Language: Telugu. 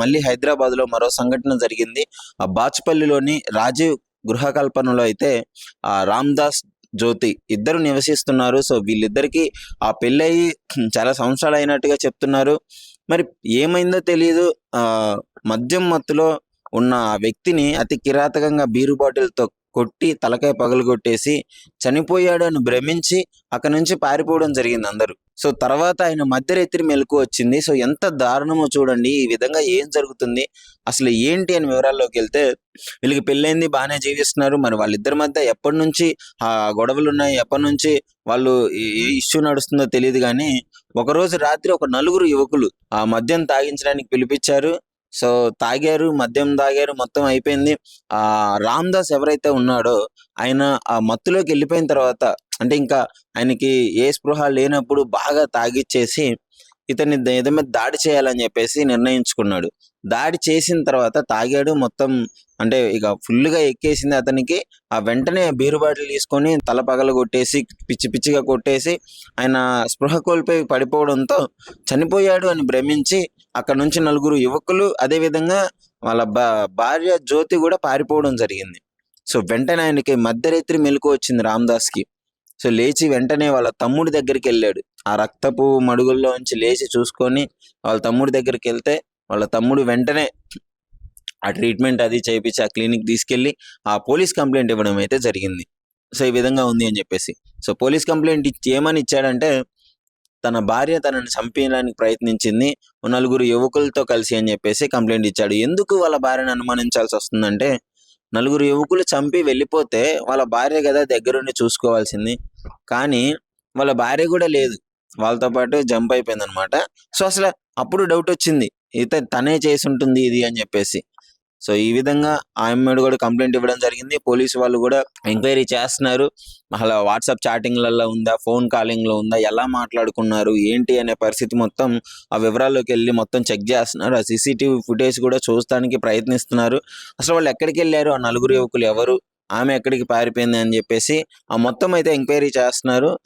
మళ్ళీ హైదరాబాద్లో మరో సంఘటన జరిగింది. ఆ బాచ్పల్లిలోని రాజీవ్ గృహకల్పనలో అయితే ఆ రామ్దాస్ జ్యోతి ఇద్దరు నివసిస్తున్నారు. సో వీళ్ళిద్దరికి ఆ పెళ్ళయి చాలా సంవత్సరాలు అయినట్టుగా చెప్తున్నారు. మరి ఏమైందో తెలియదు ఆ మద్యం మత్తులో ఉన్న ఆ వ్యక్తిని అతి కిరాతకంగా బీరు బాటిల్తో కొట్టి తలకాయ పగలగొట్టేసి చనిపోయాడు అని భ్రమించి అక్కడి నుంచి పారిపోవడం జరిగింది అందరూ. సో తర్వాత ఆయన మధ్యరాత్రి మెలకు వచ్చింది. సో ఎంత దారుణమో చూడండి. ఈ విధంగా ఏం జరుగుతుంది? అసలు ఏంటి అని వివరాల్లోకి వెళ్తే వీళ్ళకి పెళ్ళైంది బాగానే జీవిస్తున్నారు. మరి వాళ్ళిద్దరి మధ్య ఎప్పటి నుంచి ఆ గొడవలు ఉన్నాయి? ఎప్పటి నుంచి వాళ్ళు ఏ ఇష్యూ నడుస్తుందో తెలియదు కానీ ఒకరోజు రాత్రి ఒక నలుగురు యువకులు ఆ మద్యం తాగించడానికి పిలిపించారు. సో తాగారు మద్యం తాగారు మొత్తం అయిపోయింది. ఆ రామ్ దాస్ ఎవరైతే ఉన్నాడో ఆయన ఆ మత్తులోకి వెళ్ళిపోయిన తర్వాత అంటే ఇంకా ఆయనకి ఏ స్పృహ లేనప్పుడు బాగా తాగిచ్చేసి ఇతన్ని ద- మీద దాడి చేయాలని చెప్పేసి నిర్ణయించుకున్నాడు. దాడి చేసిన తర్వాత తాగాడు మొత్తం అంటే ఇక ఫుల్గా గా ఎక్కేసింది అతనికి. ఆ వెంటనే బీరు బాటిల్ తీసుకొని తల పగల కొట్టేసి పిచ్చి పిచ్చిగా కొట్టేసి ఆయన స్పృహ కోల్పోయి పడిపోవడంతో చనిపోయాడు అని భ్రమించి అక్కడ నుంచి నలుగురు యువకులు అదే విధంగా వాళ్ళ భా- భార్య జ్యోతి కూడా పారిపోవడం జరిగింది. సో వెంటనే ఆయనకి మధ్యరాత్రి మెలకు వచ్చింది రామ్దాస్కి. సో లేచి వెంటనే వాళ్ళ తమ్ముడి దగ్గరికి వెళ్ళాడు. ఆ రక్తపు మడుగుల్లో నుంచి లేచి చూసుకొని వాళ్ళ తమ్ముడి దగ్గరికి వెళ్తే వాళ్ళ తమ్ముడు వెంటనే ఆ ట్రీట్మెంట్ అది చేయించి ఆ క్లినిక్ తీసుకెళ్ళి ఆ పోలీస్ కంప్లైంట్ ఇవ్వడం అయితే జరిగింది. సో ఈ విధంగా ఉంది అని చెప్పేసి. సో పోలీస్ కంప్లైంట్ ఇచ్చి ఏమని ఇచ్చాడంటే తన భార్య తనని చంపేయడానికి ప్రయత్నించింది. నలుగురు యువకులతో కలిసి అని చెప్పేసి కంప్లైంట్ ఇచ్చాడు. ఎందుకు వాళ్ళ భార్యను అనుమానించాల్సి వస్తుందంటే నలుగురు యువకులు చంపి వెళ్ళిపోతే వాళ్ళ భార్య కదా దగ్గరుండి చూసుకోవాల్సింది. కానీ వాళ్ళ భార్య కూడా లేదు. వాళ్ళతో పాటు జంప్ అయిపోయింది అనమాట సో అసలు అప్పుడు డౌట్ వచ్చింది. ఇత తనే చేసి ఉంటుంది ఇది అని చెప్పేసి. సో ఈ విధంగా ఆమె కూడా కంప్లైంట్ ఇవ్వడం జరిగింది. పోలీసు వాళ్ళు కూడా ఎంక్వైరీ చేస్తున్నారు. అలా వాట్సాప్ చాటింగ్లలో ఉందా ఫోన్ కాలింగ్లో ఉందా ఎలా మాట్లాడుకున్నారు ఏంటి అనే పరిస్థితి మొత్తం ఆ వివరాల్లోకి వెళ్ళి మొత్తం చెక్ చేస్తున్నారు. ఆ సీసీటీవీ ఫుటేజ్ కూడా చూస్తానికి ప్రయత్నిస్తున్నారు. అసలు వాళ్ళు ఎక్కడికి వెళ్ళారు? ఆ నలుగురు యువకులు ఎవరు? ఆమె ఎక్కడికి పారిపోయింది అని చెప్పేసి ఆ మొత్తం అయితే ఎంక్వైరీ చేస్తున్నారు.